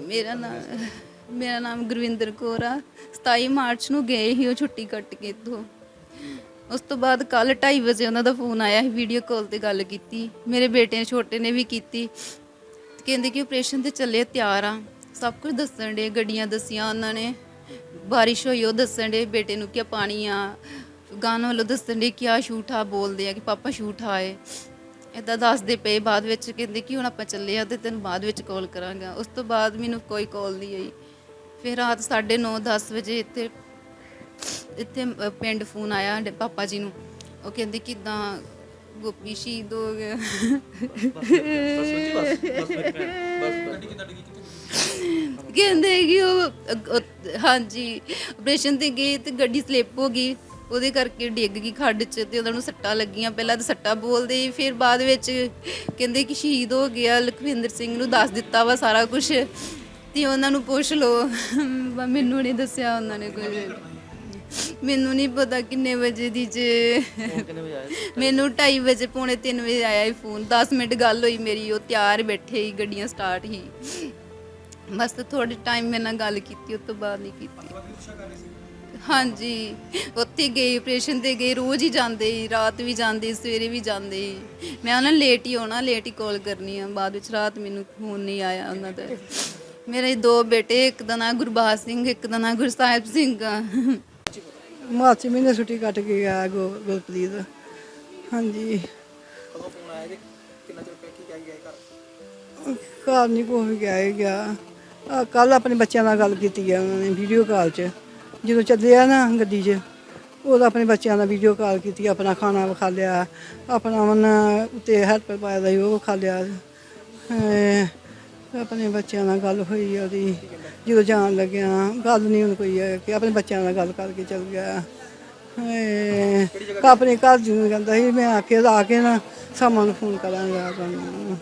ਮੇਰਾ ਨਾਮ ਮੇਰਾ ਨਾਮ ਗੁਰਵਿੰਦਰ ਕੌਰ ਆ। 27 ਮਾਰਚ ਨੂੰ ਗਏ ਸੀ ਉਹ ਛੁੱਟੀ ਕੱਟ ਕੇ ਇੱਥੋਂ। ਉਸ ਤੋਂ ਬਾਅਦ ਕੱਲ 2:30 ਵਜੇ ਉਹਨਾਂ ਦਾ ਫੋਨ ਆਇਆ ਸੀ ਵੀਡੀਓ ਕਾਲ ਤੇ ਗੱਲ ਕੀਤੀ। ਮੇਰੇ ਬੇਟੇ ਛੋਟੇ ਨੇ ਵੀ ਕੀਤੀ। ਕਹਿੰਦੇ ਕਿ ਆਪਰੇਸ਼ਨ ਤੇ ਚੱਲੇ, ਤਿਆਰ ਆ। ਸਭ ਕੁਝ ਦੱਸਣ ਦੇ ਗੱਡੀਆਂ ਦੱਸੀਆਂ ਉਹਨਾਂ ਨੇ। ਬਾਰਿਸ਼ ਹੋਈ, ਉਹ ਦੱਸਣ ਦੇ ਬੇਟੇ ਨੂੰ ਕਿ ਪਾਣੀ ਆ। ਗਾਣਾ ਵੱਲੋਂ ਦੱਸਣ ਦੇ ਕਿ ਆ ਸ਼ੂਟ ਆ ਬੋਲਦੇ ਆ ਕਿ ਪਾਪਾ ਸ਼ੂਟ ਆਏ ਇਦਾਂ ਦੱਸਦੇ ਪਏ ਬਾਅਦ ਵਿੱਚ, ਕਹਿੰਦੇ ਕਿ ਹੁਣ ਆਪਾਂ ਚੱਲੇ ਆ ਤੇ ਤੈਨੂੰ ਬਾਅਦ ਵਿੱਚ ਕਾਲ ਕਰਾਂਗਾ। ਉਸ ਤੋਂ ਬਾਅਦ ਮੈਨੂੰ ਕੋਈ ਕਾਲ ਨਹੀਂ ਆਈ। ਫਿਰ ਰਾਤ 9:30 10 ਵਜੇ ਇੱਥੇ ਇੱਥੇ ਪਿੰਡ ਫੋਨ ਆਇਆ ਸਾਡੇ ਪਾਪਾ ਜੀ ਨੂੰ। ਉਹ ਕਹਿੰਦੇ ਕਿਦਾਂ ਗੋਪੀ ਸ਼ਹੀਦ ਹੋ ਗਿਆ ਕਹਿੰਦੇ ਕਿ ਉਹ ਹਾਂਜੀ ਆਪਰੇਸ਼ਨ ਤੇ ਗਏ ਤੇ ਗੱਡੀ ਸਲਿੱਪ ਹੋ ਗਈ। ਉਹਦੇ ਕਰਕੇ ਡਿੱਗ ਗਈ ਖੱਡ 'ਚ ਤੇ ਉਹਨਾਂ ਨੂੰ ਸੱਟਾਂ ਲੱਗੀਆਂ। ਪਹਿਲਾਂ ਤਾਂ ਸੱਟਾਂ ਬੋਲਦੇ ਸੀ, ਫਿਰ ਬਾਅਦ ਵਿੱਚ ਕਹਿੰਦੇ ਕਿ ਸ਼ਹੀਦ ਹੋ ਗਿਆ ਲਖਵਿੰਦਰ ਸਿੰਘ ਨੂੰ ਦੱਸ ਦਿੱਤਾ ਵਾ ਸਾਰਾ ਕੁਝ ਤੇ ਉਹਨਾਂ ਨੂੰ ਪੁੱਛ ਲਓ ਬ- ਮੈਨੂੰ ਨਹੀਂ ਦੱਸਿਆ ਉਹਨਾਂ ਨੇ ਕੁਝ ਮੈਨੂੰ ਨਹੀਂ ਪਤਾ ਕਿੰਨੇ ਵਜੇ ਦੀ ਜੇ। ਮੈਨੂੰ 2:30 ਵਜੇ ਪੌਣੇ 3 ਵਜੇ ਆਇਆ ਹੀ ਫੋਨ। 10 ਮਿੰਟ ਗੱਲ ਹੋਈ ਮੇਰੀ ਉਹ ਤਿਆਰ ਬੈਠੇ ਹੀ ਗੱਡੀਆਂ ਸਟਾਰਟ ਹੀ ਬਸ ਥੋੜੇ ਟਾਈਮ ਮੇਰੇ ਨਾਲ ਗੱਲ ਕੀਤੀ ਉਸ ਤੋਂ ਬਾਅਦ ਨਹੀਂ ਕੀਤੀ। ਹਾਂਜੀ। ਉੱਥੇ ਗਏ ਆਪਰੇਸ਼ਨ ਤੇ ਗਏ ਰੋਜ਼ ਹੀ ਜਾਂਦੇ ਸੀ ਰਾਤ ਵੀ ਜਾਂਦੇ ਸੀ, ਸਵੇਰੇ ਵੀ ਜਾਂਦੇ ਸੀ। ਮੈਂ ਉਹਨਾਂ ਲੇਟ ਹੀ ਆਉਣਾ ਲੇਟ ਹੀ ਕਾਲ ਕਰਨੀ ਆ। ਬਾਅਦ ਵਿੱਚ ਰਾਤ ਮੈਨੂੰ ਫੋਨ ਨਹੀਂ ਆਇਆ ਉਹਨਾਂ ਦਾ। ਮੇਰੇ ਦੋ ਬੇਟੇ ਇੱਕ ਦਾ ਨਾਂ ਗੁਰਬਾਜ ਸਿੰਘ ਇੱਕ ਦਾ ਨਾਂ ਗੁਰਸਾਹਿਬ ਸਿੰਘ ਆ। ਮਾਰਚ ਮਹੀਨੇ ਛੁੱਟੀ ਕੱਟ ਕੇ ਗਿਆ ਗੁ- ਗੁਰਪ੍ਰੀਤ। ਹਾਂਜੀ। ਕਦੋਂ ਫੋਨ ਆਇਆ ਜੀ ਕਿੰਨਾ ਚਿਰ ਪਹਿਲਾਂ ਕੀ ਕਹਿ ਗਿਆ ਘਰ ਘਰ ਨਹੀਂ ਕੋਈ ਵੀ ਗਿਆ ਹੀ ਗਿਆ। ਕੱਲ ਆਪਣੇ ਬੱਚਿਆਂ ਨਾਲ ਗੱਲ ਕੀਤੀ ਆ ਉਹਨਾਂ ਨੇ ਵੀਡੀਓ ਕਾਲ 'ਚ। ਜਦੋਂ ਚੱਲੇ ਆ ਨਾ ਗੱਡੀ 'ਚ ਉਹਦਾ ਆਪਣੇ ਬੱਚਿਆਂ ਨਾਲ ਵੀਡੀਓ ਕਾਲ ਕੀਤੀ ਆਪਣਾ ਖਾਣਾ ਵਿਖਾ ਲਿਆ ਆਪਣਾ ਮਨ ਉੱਤੇ ਹੈਲਪਰ ਪਾਇਆ ਦਾ ਉਹ ਵਿਖਾ ਲਿਆ। ਅਹ ਆਪਣੇ ਬੱਚਿਆਂ ਨਾਲ ਗੱਲ ਹੋਈ ਉਹਦੀ ਜਦੋਂ ਜਾਣ ਲੱਗਿਆ ਗੱਲ ਨਹੀਂ ਹੁਣ ਕੋਈ ਹੈ ਕਿ ਆਪਣੇ ਬੱਚਿਆਂ ਨਾਲ ਗੱਲ ਕਰਕੇ ਚੱਲ ਗਿਆ। ਅਹ ਆਪਣੇ ਘਰ ਜੀ ਨੂੰ ਕਹਿੰਦਾ ਸੀ ਮੈਂ ਆ ਕੇ ਆ ਕੇ ਨਾ ਸਾਮਾਂ ਨੂੰ ਫੋਨ ਕਰਾਂਗਾ ਤੁਹਾਨੂੰ।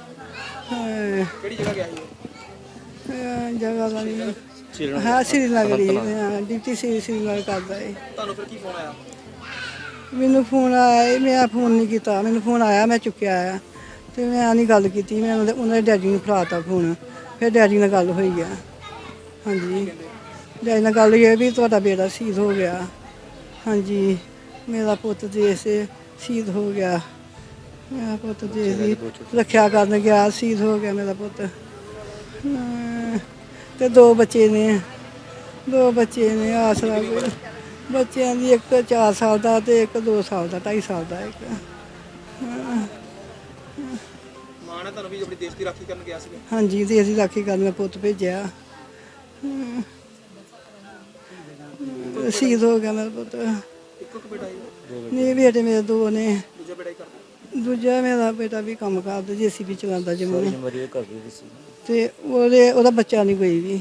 ਕਿਹੜੀ ਜਗ੍ਹਾ ਗਿਆ ਸੀ ਜਗ੍ਹਾ ਦਾ ਨਹੀਂ ਹਾਂ ਸ੍ਰੀਨਗਰ ਹੀ। ਹਾਂ, ਡਿਊਟੀ ਸੀ ਸ੍ਰੀਨਗਰ ਕਰਦਾ ਹੈ ਤੁਹਾਨੂੰ ਫਿਰ ਕੀ ਫੋਨ ਆਇਆ? ਮੈਨੂੰ ਫੋਨ ਆਇਆ ਮੈਂ ਫੋਨ ਨਹੀਂ ਕੀਤਾ। ਮੈਨੂੰ ਫੋਨ ਆਇਆ ਮੈਂ ਚੁੱਕਿਆ ਆ। ਤੇ ਮੈਂ ਨਹੀਂ ਗੱਲ ਕੀਤੀ ਮੈਂ ਉਹਦੇ ਉਹਨਾਂ ਦੇ ਡੈਡੀ ਨੂੰ ਫੜਾਤਾ ਫੋਨ ਫਿਰ ਡੈਡੀ ਨਾਲ ਗੱਲ ਹੋਈ ਆ। ਹਾਂਜੀ। ਡੈਡੀ ਨਾਲ ਗੱਲ ਹੋਈ ਵੀ ਤੁਹਾਡਾ ਬੇਟਾ ਸ਼ਹੀਦ ਹੋ ਗਿਆ। ਹਾਂਜੀ। ਮੇਰਾ ਪੁੱਤ ਦੇਸ਼ ਸ਼ਹੀਦ ਹੋ ਗਿਆ। ਮੇਰਾ ਪੁੱਤ ਦੇਸ਼ ਦੀ ਰੱਖਿਆ ਕਰਨ ਗਿਆ ਸ਼ਹੀਦ ਹੋ ਗਿਆ ਮੇਰਾ ਪੁੱਤ। ਹਾਂ, ਤੇ ਦੋ ਬੱਚੇ ਨੇ। ਦੋ ਬੱਚੇ ਨੇ ਆਸਰਾ ਬੱਚਿਆਂ ਦੀ ਇੱਕ 4 ਸਾਲ ਦਾ ਤੇ ਇੱਕ 2 ਸਾਲ ਦਾ 2.5 ਸਾਲ ਦਾ ਇੱਕ। ਮਾਂ ਨੇ ਤੁਹਾਨੂੰ ਵੀ ਆਪਣੀ ਦੇਸ਼ ਦੀ ਰਾਖੀ ਕਰਨ ਗਿਆ ਸੀਗਾ? ਹਾਂਜੀ ਦੇਸ਼ ਦੀ ਰਾਖੀ ਕਰਨ ਮੈਂ ਪੁੱਤ ਭੇਜਿਆ। ਸ਼ਹੀਦ ਹੋ ਗਿਆ ਮੇਰਾ ਪੁੱਤ। ਇੱਕੋ ਇੱਕ ਬੇਟਾ ਹੀ ਨਹੀਂ ਬੇਟੇ ਮੇਰੇ ਦੋ ਨੇ। ਦੂਜਾ ਬੇਟਾ ਹੀ ਕਰਦਾ? ਦੂਜਾ ਮੇਰਾ ਬੇਟਾ ਵੀ ਕੰਮ ਕਰਦਾ ਜੀਸੀਬੀ ਚਲਾਉਂਦਾ ਜੰਮੂ। ਤੇ ਉਹਦੇ ਉਹਦਾ ਬੱਚਾ ਨਹੀਂ ਕੋਈ ਵੀ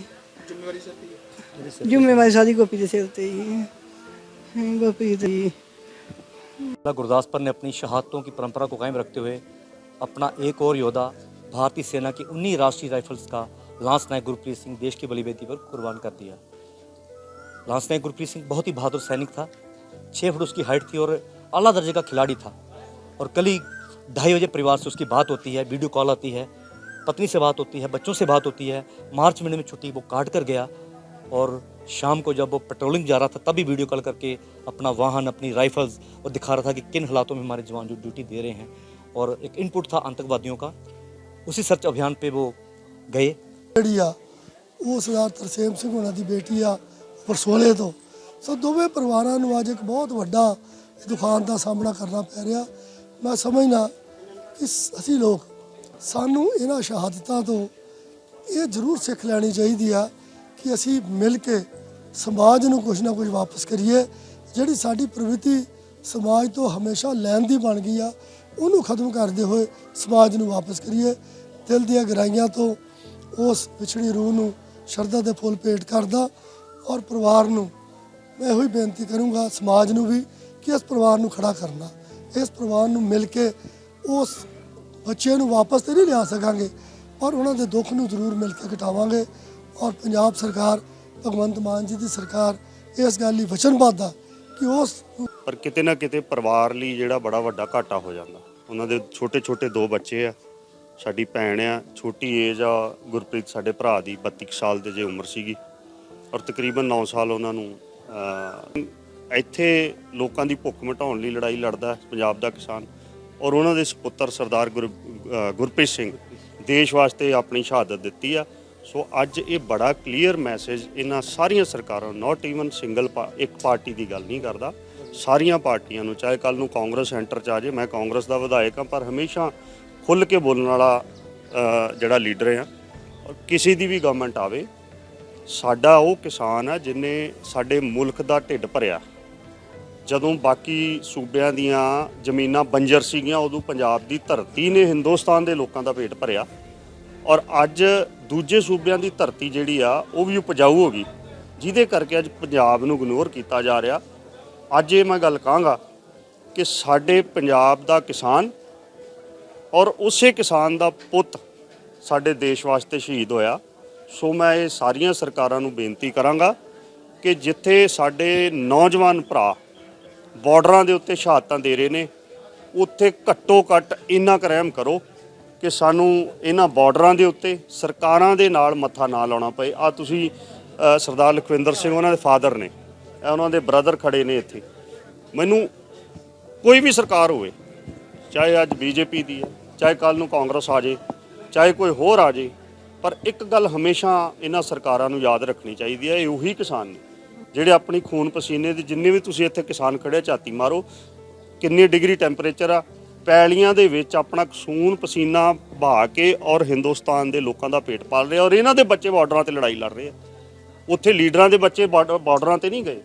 ਜ਼ਿੰਮੇਵਾਰੀ ਸਿਰ ਤੇ ਹੀ ਹੈ। ਜ਼ਿੰਮੇਵਾਰੀ ਸਾਰੀ ਗੋਪੀ ਦੇ ਸਿਰ ਤੇ ਹੀ ਹੈ ਗੋਪੀ ਦੀ जिला गुरदासपुर ने अपनी शहादतों की परंपरा को कायम रखते हुए अपना एक और योद्धा भारतीय सेना की उन्हीं राष्ट्रीय राइफल्स का लांस नायक गुरप्रीत सिंह देश की बलिवेदी पर कुर्बान कर दिया लांस नायक गुरप्रीत सिंह बहुत ही बहादुर सैनिक था छः फुट उसकी हाइट थी और अला दर्जे का खिलाड़ी था और कल ही ढाई बजे परिवार से उसकी बात होती है वीडियो कॉल आती है पत्नी से बात होती है बच्चों से बात होती है मार्च महीने में छुट्टी वो काट कर गया और शाम को जब वो पेट्रोलिंग जा रहा था तभी वीडियो कॉल करके अपना वाहन अपनी राइफल्स और दिखा रहा था कि किन हालातों में हमारे जवान जो ड्यूटी दे रहे हैं और एक इनपुट था आतंकवादियों का उसी सर्च अभियान पे वो गए ਜਿਹੜੀ ਆ ਉਹ ਸਰਦਾਰ ਤਰਸੇਮ ਸਿੰਘ ਉਹਨਾਂ ਦੀ ਬੇਟੀ ਆ ਪਰਸੋਲੇ ਤੋਂ ਸੋ ਦੋਵੇਂ ਪਰਿਵਾਰਾਂ ਨੂੰ ਅੱਜ ਇੱਕ ਬਹੁਤ ਵੱਡਾ ਦੁਖਾਂਤ ਦਾ ਸਾਹਮਣਾ ਕਰਨਾ ਪੈ ਰਿਹਾ ਮੈਂ ਸਮਝਦਾ ਕਿ ਸ- ਅਸੀਂ ਲੋਕ ਸਾਨੂੰ ਇਹਨਾਂ ਸ਼ਹਾਦਤਾਂ ਤੋਂ ਇਹ ਜ਼ਰੂਰ ਸਿੱਖ ਲੈਣੀ ਚਾਹੀਦੀ ਆ ਕਿ ਅਸੀਂ ਮਿਲ ਕੇ ਸਮਾਜ ਨੂੰ ਕੁਝ ਨਾ ਕੁਝ ਵਾਪਸ ਕਰੀਏ। ਜਿਹੜੀ ਸਾਡੀ ਪ੍ਰਵਿਰਤੀ ਸਮਾਜ ਤੋਂ ਹਮੇਸ਼ਾ ਲੈਣ ਦੀ ਬਣ ਗਈ ਆ, ਉਹਨੂੰ ਖਤਮ ਕਰਦੇ ਹੋਏ ਸਮਾਜ ਨੂੰ ਵਾਪਸ ਕਰੀਏ। ਦਿਲ ਦੀਆਂ ਗਹਿਰਾਈਆਂ ਤੋਂ ਉਸ ਵਿਛੜੀ ਰੂਹ ਨੂੰ ਸ਼ਰਧਾ ਦੇ ਫੁੱਲ ਭੇਟ ਕਰਦਾ ਔਰ ਪਰਿਵਾਰ ਨੂੰ ਮੈਂ ਇਹੋ ਹੀ ਬੇਨਤੀ ਕਰੂੰਗਾ, ਸਮਾਜ ਨੂੰ ਵੀ, ਕਿ ਇਸ ਪਰਿਵਾਰ ਨੂੰ ਖੜਾ ਕਰਨਾ। ਇਸ ਪਰਿਵਾਰ ਨੂੰ ਮਿਲ ਕੇ ਉਸ ਬੱਚੇ ਨੂੰ ਵਾਪਸ ਤੇ ਨਹੀਂ ਲਿਆ ਸਕਾਂਗੇ, ਪਰ ਉਹਨਾਂ ਦੇ ਦੁੱਖ ਨੂੰ ਜ਼ਰੂਰ ਮਿਲ ਕੇ ਘਟਾਵਾਂਗੇ। ਔਰ ਪੰਜਾਬ ਸਰਕਾਰ, ਭਗਵੰਤ ਮਾਨ ਜੀ ਦੀ ਸਰਕਾਰ ਇਸ ਗੱਲ ਲਈ ਵਚਨਬੱਧ ਆ ਕਿ ਉਸ ਪਰ ਕਿਤੇ ਨਾ ਕਿਤੇ ਪਰਿਵਾਰ ਲਈ ਜਿਹੜਾ ਬੜਾ ਵੱਡਾ ਘਾਟਾ ਹੋ ਜਾਂਦਾ। ਉਹਨਾਂ ਦੇ ਛੋਟੇ ਛੋਟੇ ਦੋ ਬੱਚੇ ਆ, ਸਾਡੀ ਭੈਣ ਆ, ਛੋਟੀ ਏਜ ਆ, ਗੁਰਪ੍ਰੀਤ ਸਾਡੇ ਭਰਾ ਦੀ 32 ਕੁ ਸਾਲ ਦੇ ਜੇ ਉਮਰ ਸੀਗੀ। ਔਰ ਤਕਰੀਬਨ 9 ਸਾਲ ਉਹਨਾਂ ਨੂੰ ਇੱਥੇ ਲੋਕਾਂ ਦੀ ਭੁੱਖ ਮਿਟਾਉਣ ਲਈ ਲੜਾਈ ਲੜਦਾ ਪੰਜਾਬ ਦਾ ਕਿਸਾਨ। ਔਰ ਉਹਨਾਂ ਦੇ ਸੁਪੁੱਤਰ ਸਰਦਾਰ ਗੁਰ ਗੁਰਪ੍ਰੀਤ ਸਿੰਘ ਦੇਸ਼ ਵਾਸਤੇ ਆਪਣੀ ਸ਼ਹਾਦਤ ਦਿੱਤੀ ਆ। ਸੋ ਅੱਜ ਇਹ ਬੜਾ ਕਲੀਅਰ ਮੈਸੇਜ ਇਹਨਾਂ ਸਾਰੀਆਂ ਸਰਕਾਰਾਂ ਨਾਟ ਈਵਨ ਸਿੰਗਲ ਇੱਕ ਪਾਰਟੀ ਦੀ ਗੱਲ ਨਹੀਂ ਕਰਦਾ। ਸਾਰੀਆਂ ਪਾਰਟੀਆਂ ਨੂੰ, ਚਾਹੇ ਕੱਲ ਨੂੰ ਕਾਂਗਰਸ ਸੈਂਟਰ ਚ ਆ ਜੇ ਮੈਂ ਕਾਂਗਰਸ ਦਾ ਵਿਧਾਇਕ ਹਾਂ, ਪਰ ਹਮੇਸ਼ਾ ਖੁੱਲ ਕੇ ਬੋਲਣ ਵਾਲਾ ਜਿਹੜਾ ਲੀਡਰ ਆ ਔਰ ਕਿਸੇ ਦੀ ਵੀ ਗਵਰਨਮੈਂਟ ਆਵੇ, ਸਾਡਾ ਉਹ ਕਿਸਾਨ ਆ ਜਿਨੇ ਸਾਡੇ ਮੁਲਕ ਦਾ ਢਿੱਡ ਭਰਿਆ। ਜਦੋਂ ਬਾਕੀ ਸੂਬਿਆਂ ਦੀਆਂ ਜ਼ਮੀਨਾਂ ਬੰਜਰ ਸੀਗੀਆਂ, ਉਦੋਂ ਪੰਜਾਬ ਦੀ ਧਰਤੀ ਨੇ ਹਿੰਦੁਸਤਾਨ ਦੇ ਲੋਕਾਂ ਦਾ ਪੇਟ ਭਰਿਆ। ਔਰ ਅੱਜ ਦੂਜੇ ਸੂਬਿਆਂ ਦੀ ਧਰਤੀ ਜਿਹੜੀ ਆ, ਉਹ ਵੀ ਉਪਜਾਊ ਹੋ ਗਈ, ਜਿਹਦੇ ਕਰਕੇ ਅੱਜ ਪੰਜਾਬ ਨੂੰ ਇਗਨੋਰ ਕੀਤਾ ਜਾ ਰਿਹਾ। ਅੱਜ ਇਹ ਮੈਂ ਗੱਲ ਕਹਾਂਗਾ ਕਿ ਸਾਡੇ ਪੰਜਾਬ ਦਾ ਕਿਸਾਨ ਔਰ ਉਸੇ ਕਿਸਾਨ ਦਾ ਪੁੱਤ ਸਾਡੇ ਦੇਸ਼ ਵਾਸਤੇ ਸ਼ਹੀਦ ਹੋਇਆ। ਸੋ ਮੈਂ ਇਹ ਸਾਰੀਆਂ ਸਰਕਾਰਾਂ ਨੂੰ ਬੇਨਤੀ ਕਰਾਂਗਾ ਕਿ ਜਿੱਥੇ ਸਾਡੇ ਨੌਜਵਾਨ ਭਰਾ ਬਾਰਡਰਾਂ ਦੇ ਉੱਤੇ ਸ਼ਹਾਦਤਾਂ ਦੇ ਰਹੇ ਨੇ। ਉੱਥੇ ਘੱਟੋ ਘੱਟ ਇੰਨਾ ਕੁ ਕਰੋ ਕਿ ਸਾਨੂੰ ਇਹਨਾਂ ਬਾਰਡਰਾਂ ਦੇ ਉੱਤੇ ਸਰਕਾਰਾਂ ਦੇ ਨਾਲ ਮੱਥਾ ਨਾ ਲਾਉਣਾ ਪਏ। ਆ ਤੁਸੀਂ ਸਰਦਾਰ ਲਖਵਿੰਦਰ ਸਿੰਘ ਉਹਨਾਂ ਦੇ ਫਾਦਰ ਨੇ ਉਹਨਾਂ ਦੇ ਬ੍ਰਦਰ ਖੜੇ ਨੇ ਇੱਥੇ। ਮੈਨੂੰ ਕੋਈ ਵੀ ਸਰਕਾਰ ਹੋਵੇ, ਚਾਹੇ ਅੱਜ ਬੀਜੇਪੀ ਦੀ ਹੈ, ਚਾਹੇ ਕੱਲ ਨੂੰ ਕਾਂਗਰਸ ਆ ਜੇ, ਚਾਹੇ ਕੋਈ ਹੋਰ ਆ ਜੇ, ਪਰ ਇੱਕ ਗੱਲ ਹਮੇਸ਼ਾ ਇਹਨਾਂ ਸਰਕਾਰਾਂ ਨੂੰ ਯਾਦ ਰੱਖਣੀ ਚਾਹੀਦੀ ਹੈ, ਇਹ ਉਹੀ ਕਿਸਾਨ ਨੇ। ਜਿਹੜੇ ਆਪਣੀ ਖੂਨ ਪਸੀਨੇ ਦੇ ਜਿੰਨੇ ਵੀ ਤੁਸੀਂ ਇੱਥੇ ਕਿਸਾਨ ਖੜੇ ਝਾਤੀ ਮਾਰੋ, ਕਿੰਨੀ ਡਿਗਰੀ ਟੈਂਪਰੇਚਰ ਆ, ਪੈਲੀਆਂ ਦੇ ਵਿੱਚ ਆਪਣਾ ਖੂਨ ਪਸੀਨਾ ਬਹਾ ਕੇ ਔਰ ਹਿੰਦੁਸਤਾਨ ਦੇ ਲੋਕਾਂ ਦਾ ਪੇਟ ਪਾਲ ਰਹੇ ਔਰ ਇਹਨਾਂ ਦੇ ਬੱਚੇ ਬਾਰਡਰਾਂ ਤੇ ਲੜਾਈ ਲੜ ਰਹੇ ਆ। ਉੱਥੇ ਲੀਡਰਾਂ ਦੇ ਬੱਚੇ ਬਾਰਡਰ- ਬਾਰਡਰਾਂ ਤੇ ਨਹੀਂ ਗਏ।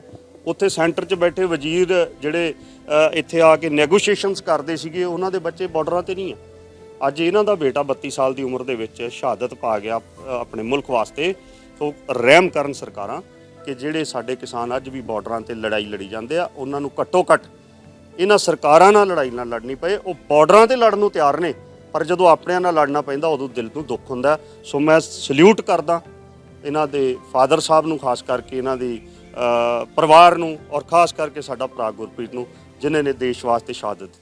ਉੱਥੇ ਸੈਂਟਰ 'ਚ ਬੈਠੇ ਵਜ਼ੀਰ ਜਿਹੜੇ ਇੱਥੇ ਆ ਕੇ ਨੈਗੋਸ਼ੀਏਸ਼ਨਸ ਕਰਦੇ ਸੀਗੇ, ਉਹਨਾਂ ਦੇ ਬੱਚੇ ਬਾਰਡਰਾਂ ਤੇ ਨਹੀਂ ਆ। ਅੱਜ ਇਹਨਾਂ ਦਾ ਬੇਟਾ 32 ਸਾਲ ਦੀ ਉਮਰ ਦੇ ਵਿੱਚ ਸ਼ਹਾਦਤ ਪਾ ਗਿਆ ਆਪਣੇ ਮੁਲਕ ਵਾਸਤੇ। ਤੋਂ ਰਹਿਮ ਕਰਨ ਸਰਕਾਰਾਂ। ਕਿ ਜਿਹੜੇ ਸਾਡੇ ਕਿਸਾਨ ਅੱਜ ਵੀ ਬਾਰਡਰਾਂ ਤੇ ਲੜਾਈ ਲੜੀ ਜਾਂਦੇ ਆ, ਉਹਨਾਂ ਨੂੰ ਘੱਟੋ ਘੱਟ ਇਹਨਾਂ ਸਰਕਾਰਾਂ ਨਾਲ ਲੜਾਈ ਨਾਲ ਲੜਨੀ ਪਏ, ਉਹ ਬਾਰਡਰਾਂ ਤੇ ਲੜਨ ਨੂੰ ਤਿਆਰ ਨੇ, ਪਰ ਜਦੋਂ ਆਪਣਿਆਂ ਨਾਲ ਲੜਨਾ ਪੈਂਦਾ, ਉਦੋਂ ਦਿਲ ਨੂੰ ਦੁੱਖ ਹੁੰਦਾ ਸੋ ਮੈਂ ਸਲੂਟ ਕਰਦਾ ਇਹਨਾਂ ਦੇ ਫਾਦਰ ਸਾਹਿਬ ਨੂੰ, ਖਾਸ ਕਰਕੇ ਇਹਨਾਂ ਦੀ ਪਰਿਵਾਰ ਨੂੰ ਔਰ ਖਾਸ ਕਰਕੇ ਸਾਡਾ ਭਰਾ ਗੁਰਪ੍ਰੀਤ ਨੂੰ, ਜਿਨ੍ਹਾਂ ਨੇ ਦੇਸ਼ ਵਾਸਤੇ ਸ਼ਹਾਦਤ ਦਿੱਤੀ।